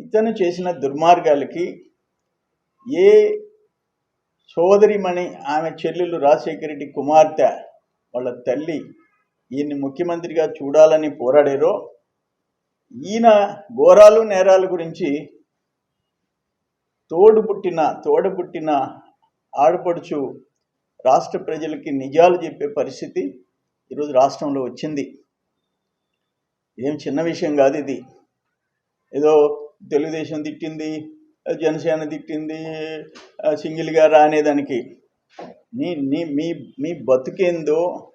ఇతను చేసిన దుర్మార్గాలకి ఏ సోదరిమణి ఆమె చెల్లెలు రాజశేఖర రెడ్డి కుమార్తె వాళ్ళ తల్లి ఈయన్ని ముఖ్యమంత్రిగా చూడాలని పోరాడారో ఈయన ఘోరాలు నేరాల గురించి తోడు పుట్టిన తోడబుట్టిన ఆడపడుచు రాష్ట్ర ప్రజలకి నిజాలు చెప్పే పరిస్థితి ఈరోజు రాష్ట్రంలో వచ్చింది. ఏం చిన్న విషయం కాదు ఇది. ఏదో తెలుగుదేశం తిట్టింది జనసేన తిట్టింది సింగిల్గా రానేదానికి. నీ నీ మీ మీ బతుకేందో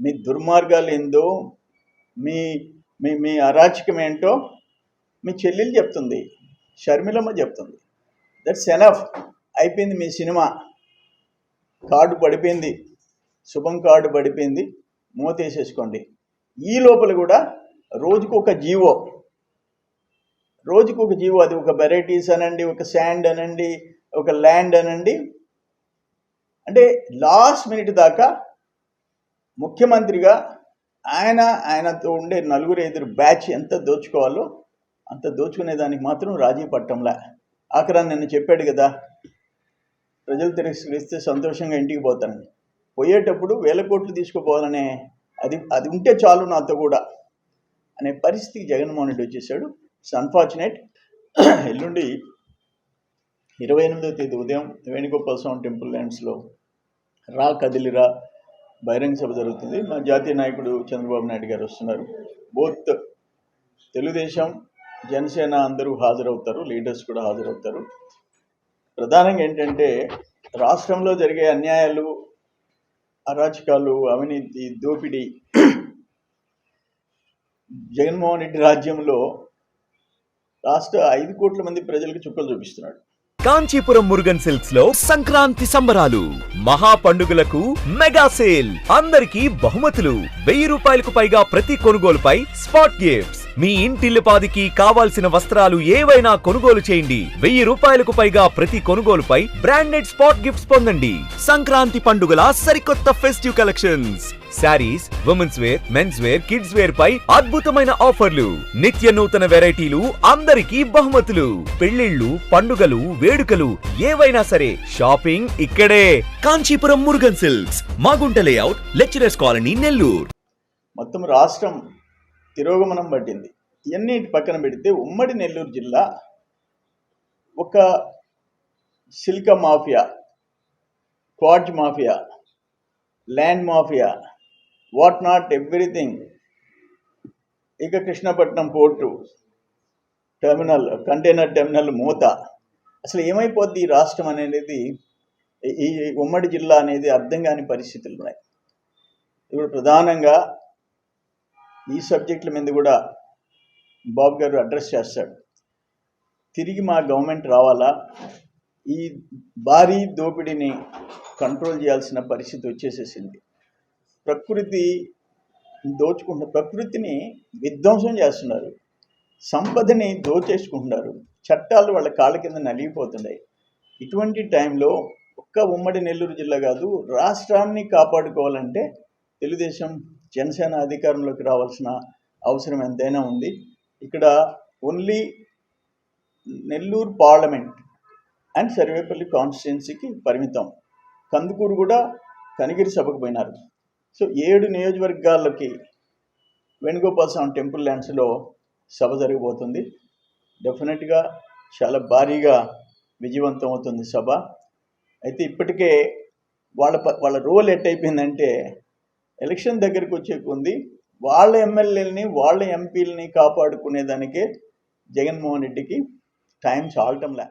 మీ దుర్మార్గాలు ఏందో మీ మీ మీ అరాచకం ఏంటో మీ చెల్లెలు చెప్తుంది షర్మిలమ్మ చెప్తుంది. దట్స్ ఎనఫ్ అయిపోయింది మీ సినిమా. కార్డు పడిపోయింది. శుభం కార్డు పడిపోయింది. మూతేసేసుకోండి. ఈ లోపల కూడా రోజుకు ఒక జీవో. రోజుకు ఒక జీవో అది ఒక వెరైటీస్ అనండి ఒక శాండ్ అనండి ఒక ల్యాండ్ అనండి. అంటే లాస్ట్ మినిట్ దాకా ముఖ్యమంత్రిగా ఆయన ఆయనతో ఉండే నలుగురు ఐదుగురు బ్యాచ్ ఎంత దోచుకోవాలో అంత దోచుకునే దానికి మాత్రం రాజీ పట్టంలా. ఆఖరా నిన్న చెప్పాడు కదా ప్రజలు తిరస్కరిస్తే సంతోషంగా ఇంటికి పోతానని. పోయేటప్పుడు వేల కోట్లు తీసుకుపోవాలనే అది అది ఉంటే చాలు నాతో కూడా అనే పరిస్థితికి జగన్మోహన్ రెడ్డి వచ్చేసాడు ఇట్స్ అన్ఫార్చునేట్ ఎల్లుండి ఇరవై ఎనిమిదో తేదీ ఉదయం వేణుగోపాల స్వామి టెంపుల్ ల్యాండ్స్లో రా కదిలిరా బహిరంగ సభ జరుగుతుంది. మా జాతీయ నాయకుడు చంద్రబాబు నాయుడు గారు వస్తున్నారు. బోత్ తెలుగుదేశం జనసేన అందరూ హాజరవుతారు. లీడర్స్ కూడా హాజరవుతారు. ప్రధానంగా ఏంటంటే రాష్ట్రంలో జరిగే అన్యాయాలు అరాచకాలు అవినీతి దోపిడీ జగన్మోహన్ రెడ్డి రాజ్యంలో రాష్ట్ర ఐదు కోట్ల మంది ప్రజలకు చుక్కలు చూపిస్తున్నాడు. కాంచీపురం మురుగన్ సిల్క్స్లో సంక్రాంతి సంబరాలు మహా పండుగలకు మెగా సేల్ అందరికీ బహుమతులు. వెయ్యి రూపాయలకు పైగా ప్రతి కొనుగోలుపై స్పాట్ గిఫ్ట్స్. మీ ఇంటిల్లిపాదికి కావాల్సిన వస్త్రాలు ఏవైనా కొనుగోలు చేయండి. వెయ్యి రూపాయలకు పైగా ప్రతి కొనుగోలుపై బ్రాండెడ్ స్పాట్ గిఫ్ట్స్ పొందండి. సంక్రాంతి పండుగల సరికొత్త festive collections. Saris women's wear men's wear kids wear పై అద్భుతమైన ఆఫర్లు. నిత్య నూతన వెరైటీలు అందరికీ బహుమతులు. పెళ్ళిళ్ళు పండుగలు వేడుకలు ఏవైనా సరే షాపింగ్ ఇక్కడే. Kanchipuram Murugan silks Magunta layout lecturers colony Nellore. మొత్తం రాష్ట్రం తిరోగమనం పట్టింది. ఇవన్నీ పక్కన పెడితే ఉమ్మడి నెల్లూరు జిల్లా ఒక silica mafia quartz mafia land mafia what not everything. ఇక Krishnapatnam port terminal container terminal మూత. అసలు ఏమైపోద్ది ఈ రాష్ట్రం అనేది? ఈ- ఈ ఉమ్మడి జిల్లా అనేది అర్థం కాని పరిస్థితులు ఉన్నాయి. ఇప్పుడు ప్రధానంగా ఈ సబ్జెక్టుల మీద కూడా బాబు గారు అడ్రస్ చేస్తాడు. తిరిగి మా గవర్నమెంట్ రావాలా? ఈ భారీ దోపిడీని కంట్రోల్ చేయాల్సిన పరిస్థితి వచ్చేసేసింది. ప్రకృతి దోచుకుంటున్న ప్రకృతిని విధ్వంసం చేస్తున్నారు. సంపదని దోచేసుకుంటున్నారు. చట్టాలు వాళ్ళ కాళ్ళ కింద నలిగిపోతున్నాయి. ఇటువంటి టైంలో ఒక్క ఉమ్మడి నెల్లూరు జిల్లా కాదు రాష్ట్రాన్ని కాపాడుకోవాలంటే తెలుగుదేశం జనసేన అధికారంలోకి రావాల్సిన అవసరం ఎంతైనా ఉంది. ఇక్కడ only Nellore parliament and Sarvepalli కాన్స్టిట్యున్సీకి పరిమితం. కందుకూరు కూడా కనిగిరి సభకు పోయినారు. సో ఏడు నియోజకవర్గాల్లోకి వేణుగోపాల్ స్వామి టెంపుల్ ల్యాండ్స్లో సభ జరగబోతుంది. డెఫినెట్గా చాలా భారీగా విజయవంతం అవుతుంది సభ. అయితే ఇప్పటికే వాళ్ళ ప- వాళ్ళ రోల్ ఎట్ అయిపోయిందంటే ఎలక్షన్ దగ్గరికి వచ్చే కొంది వాళ్ళ ఎమ్మెల్యేలని వాళ్ళ ఎంపీలని కాపాడుకునేదానికే జగన్మోహన్ రెడ్డికి టైం చాలటంలే